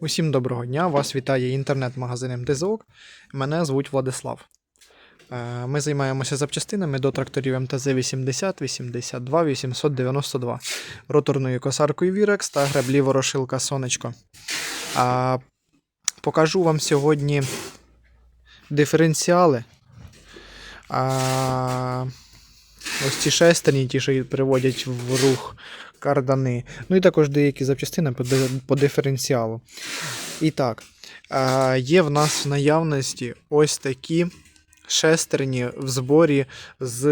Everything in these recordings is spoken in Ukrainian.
Усім доброго дня! Вас вітає інтернет-магазин МТЗОК. Мене звуть Владислав. Е, Ми займаємося запчастинами до тракторів МТЗ 80, 82, 892, роторною косаркою Вірекс та граблі ворошилка Сонечко. Покажу вам сьогодні диференціали. А, Ось ці шестерні, ті, що приводять в рух кардани. Ну і також деякі запчастини по, диференціалу. І так, є в нас в наявності ось такі шестерні в зборі з.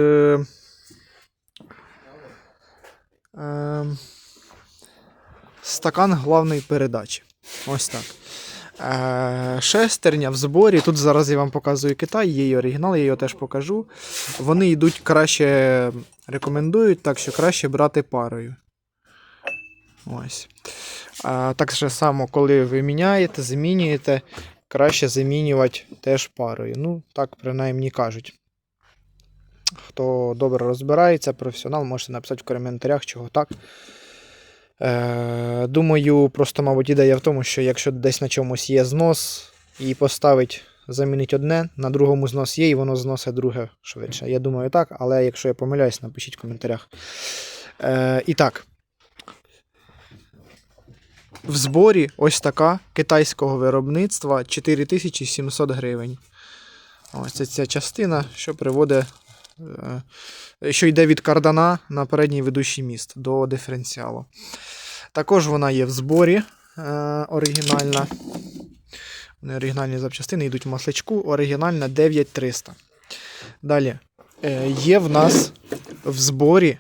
Е, стакан главної передачі. Ось так. Е, шестерня в зборі. Тут зараз я вам показую Китай, є і оригінал, я його теж покажу. Вони йдуть краще, рекомендують, так що краще брати парою. Ось. А, так же само, коли ви міняєте, замінюєте, краще замінювати теж парою. Ну, так принаймні кажуть. Хто добре розбирається, професіонал, можете написати в коментарях, чого так. Е, думаю, просто, мабуть, ідея в тому, що якщо десь на чомусь є знос і поставить, замінить одне, на другому знос є, і воно зносить друге швидше. Я думаю, так, але якщо я помиляюсь, напишіть в коментарях. Е, і так. В зборі ось така китайського виробництва 4700 гривень. Ось це ця частина, що приводить, що йде від кардана на передній ведучий міст до диференціалу. Також вона є в зборі е, оригінальна. Вони оригінальні запчастини йдуть в масличку. Оригінальна 9300. Далі. Е, є в нас в зборі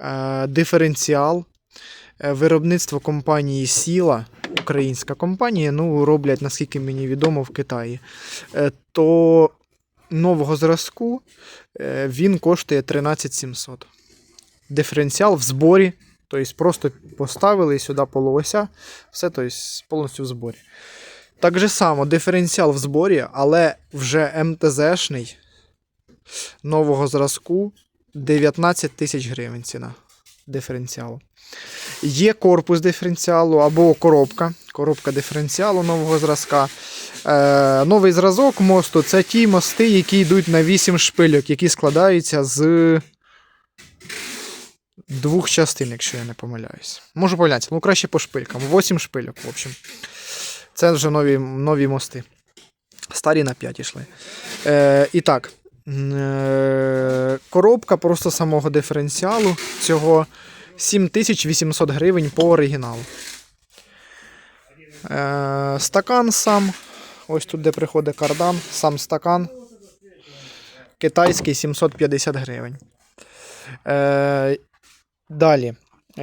е, диференціал е, виробництво компанії Сіла, українська компанія, ну, роблять, наскільки мені відомо, в Китаї. Е, то нового зразку е, він коштує 13700. Диференціал в зборі. Тобто просто поставили сюди полуося, все тобто, повністю в зборі. Так же само, диференціал в зборі, але вже МТЗшний нового зразку 19 тисяч гривень ціна диференціалу. Є корпус диференціалу або коробка. Коробка диференціалу нового зразка. Е, новий зразок мосту це ті мости, які йдуть на 8 шпильок, які складаються з двох частин, якщо я не помиляюсь. Можу помилятися, ну краще по шпилькам. 8 шпильок, в общем. Це вже нові, нові мости. Старі на 5 йшли. Е, і так. Е, коробка просто самого диференціалу цього 7800 гривень по оригіналу. Е, стакан сам. Ось тут, де приходить кардан, сам стакан. Китайський 750 гривень. Е, далі.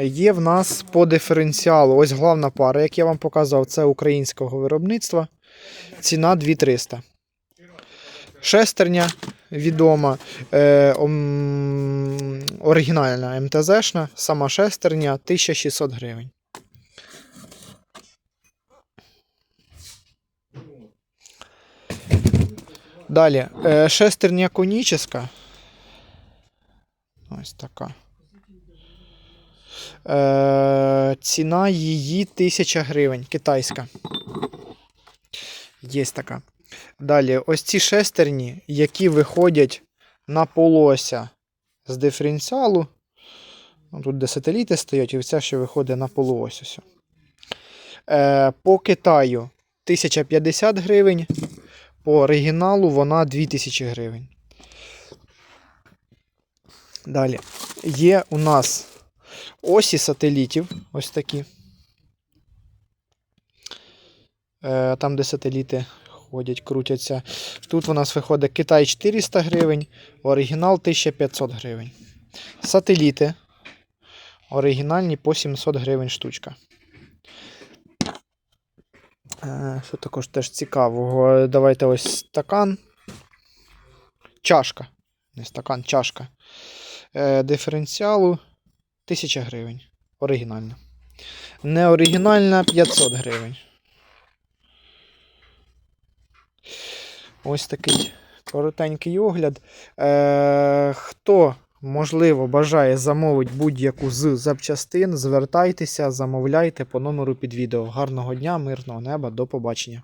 Є в нас по диференціалу. Ось головна пара, як я вам показав, це українського виробництва. Ціна 2300. Шестерня відома, е, оригінальна МТЗшна, сама шестерня 1600 гривень. Далі, е, шестерня коніческа. Ось така. Е, ціна її 1000 гривень, китайська. Є така. Далі, ось ці шестерні, які виходять на полося з диференціалу. Ну, Тут де сателіти стоять, і ця, що виходить на полуось. Ось. Е, по Китаю 1050 гривень. По оригіналу вона 2000 гривень. Далі. Є у нас осі сателітів. Ось такі. Е, там, де сателіти ходять, крутяться. Тут у нас виходить Китай 400 гривень, оригінал 1500 гривень. Сателіти. Оригінальні по 700 гривень штучка. Е, Що також теж цікавого? Давайте ось стакан. Чашка. Не стакан, чашка. Е, Диференціалу 1000 гривень. Оригінальна. Не оригінальна 500 гривень. Ось такий коротенький огляд. Е, хто можливо, бажає замовити будь-яку з запчастин, звертайтеся, замовляйте по номеру під відео. Гарного дня, мирного неба, до побачення.